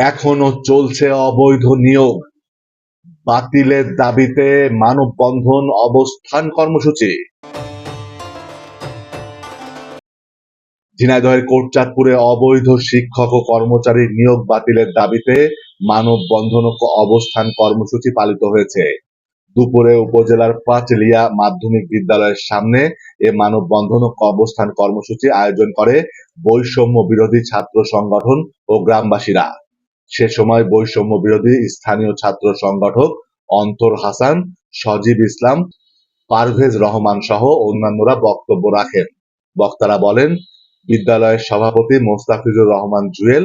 এখনও চলছে অবৈধ নিয়োগ। বাতিলের দাবিতে মানববন্ধন অবস্থান কর্মসূচি। ঝিনাইদহের কোটচাঁদপুরে অবৈধ শিক্ষক ও কর্মচারী নিয়োগ বাতিলের দাবিতে মানববন্ধন অবস্থান কর্মসূচি পালিত হয়েছে। দুপুরে উপজেলার পাঁচলিয়া মাধ্যমিক বিদ্যালয়ের সামনে এ মানববন্ধন অবস্থান কর্মসূচি আয়োজন করে বৈষম্য বিরোধী ছাত্র সংগঠন ও গ্রামবাসীরা। সে সময় বৈষম্য বিরোধী স্থানীয় ছাত্র সংগঠক অন্তর হাসান, সজীব ইসলাম, পারভেজ রহমান সহ অন্যান্যরা বক্তব্য রাখেন। বক্তারা বলেন, বিদ্যালয়ের সভাপতি মোস্তাফিজুর রহমান জুয়েল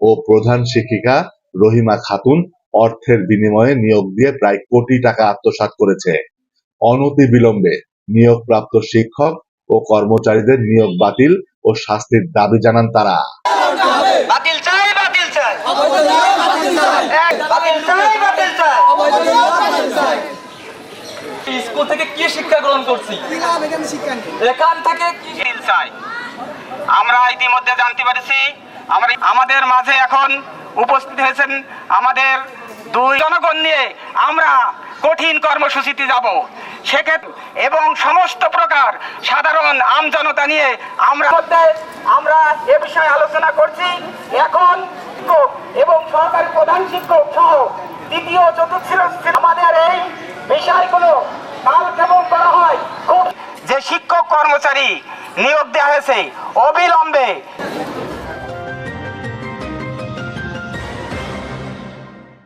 ও প্রধান শিক্ষিকা রহিমা খাতুন অর্থের বিনিময়ে নিয়োগ দিয়ে প্রায় কোটি টাকা আত্মসাৎ করেছে। অনতি বিলম্বে নিয়োগপ্রাপ্ত শিক্ষক ও কর্মচারীদের নিয়োগ বাতিল ও শাস্তির দাবি জানান তারা বাতিল চাই বাতিল চাই এক, বাতিল চাই বাতিল চাই স্কুল থেকে কি শিক্ষা গ্রহণ করছি? এখান থেকে কি চাই? আমরা ইতিমধ্যে জানতে পেরেছি আমরা আমাদের মাঝে এখন উপস্থিত হয়েছেন আমাদের দুই জনগণ নিয়ে আমরা কঠিন কর্মসূচিতে যাব। সেক্ষেত্রে এবং সমস্ত প্রকার সাধারণ আমজনতা নিয়ে আমরা আমরা এ বিষয়ে আলোচনা করছি। এখন শিক্ষক এবং সহকারী প্রধান শিক্ষক সহ তৃতীয় চতুর্থ আমাদের এই বিষয়গুলো করা হয়? যে শিক্ষক কর্মচারী নিয়োগ দেওয়া হয়েছে অবিলম্বে